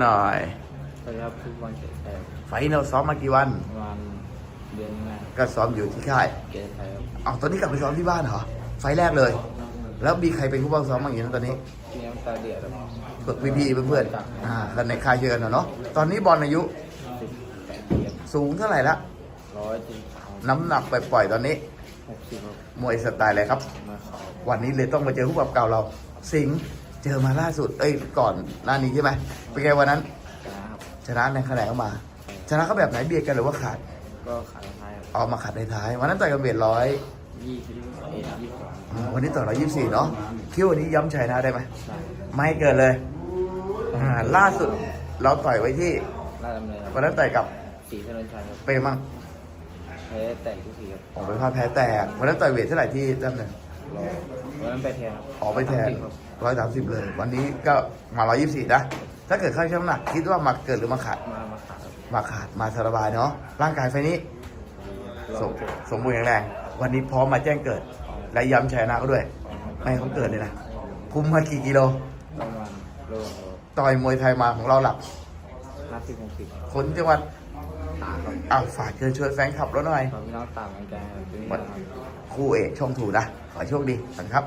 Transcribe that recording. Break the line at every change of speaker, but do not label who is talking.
หน่อย
สวัสดีครับทุกวันเกตไทย
ไฟท์เราซ้อมมากี่วัน
ประมาณเดือนหน้า
ก็ซ้อมอยู่ที่ค่าย
เกตไทยครับ
เอาตอนนี้กลับไปซ้อมที่บ้านเหรอ ไฟท์แรกเลย แล้วมีใครเป็นผู้บังซ้อมบ้างอย่างนี้ตอนนี้
ที่น้ำตาเดือดครับ
ฝึกพี่ๆเพื่อนๆอ่ากันในค่ายเชิญเนาะ ตอนนี้บอลอายุ
สิบแปดเดือน
สูงเท่าไหร่ละ
ร้อยจริงสาม
น้ำหนักไปปล่อยๆตอนนี้
หกสิบครับ
มวยสไตล์อะไรครับ
มาขอ
วันนี้เลยต้องมาเจอผู้ปรับเก่าเรา สิงห์ เจอมาล่าสุด เอ้ย ก่อนหน้านี้ใช่ไหม เป็นไงวันนั้น
นะครับ
ชนะในคะแนนเข้ามา ชนะเขาแบบไหนเบียดกันหรือว่าขาด
ก็ขายท้ายครับ
เอามาขาดในท้าย วันนั้นต่อยกันเบียดร้อย
ยี่สิบเอ็ดยี่สิบสอง
อ่าวันนี้ต่อร้อยยี่สิบสี่เนาะ คิดว่าวันนี้ย้ำชัยนะได้ไหม
ได้
ไม่เกินเลยอ่าล่าสุดเราต่อยไว้ที่
ลาดดำเนินค
วัน
รับ
นั้นต่อยกับ
สีเทนชัยครับ
เปรมั่ง
แพ้แต่ทุกทีครับ
ออกไปพลาดแพ้แตก วันนั้นต่อยเวทเท่าไหร่ที่ตั้มเนี่ย
รอ วันนั้นไปแทนครับ
ออกไปแทน
สามสิบครับ
ร้อยสามสิบเลย วันนี้ก็มาร้อยยี่สิบสี่นะ ถ้าเกิดเข้าช่างน้ำหนักคิดว่ามาเกินหรือมาขาด
มามาขาดครับ
มาขาดมาสบายเนาะ ร่างกายไฟนี้
ร
ส
อ
ม
เจ็ด
สมบูรณ์แข็งแรง วันนี้พร้อมมาแจ้งเกิด และย้ำชัยนะเขาด้วย ไม่ให้เขาเกิดเลยนะ คุมมากี่กิโล
ประมาณโล
ต่อยมวยไทยมาของเราหลัก
ห้าสิบหกสิบ
คนจังหวัด
ตากครับ
อ้าวฝากเชิญชวนแฟนคลับเราหน่อย
ขอพี่น้องตามกันแกครับ
คู่เอกช่องถูนะ ขอให้โชคดีสวัสดีครับ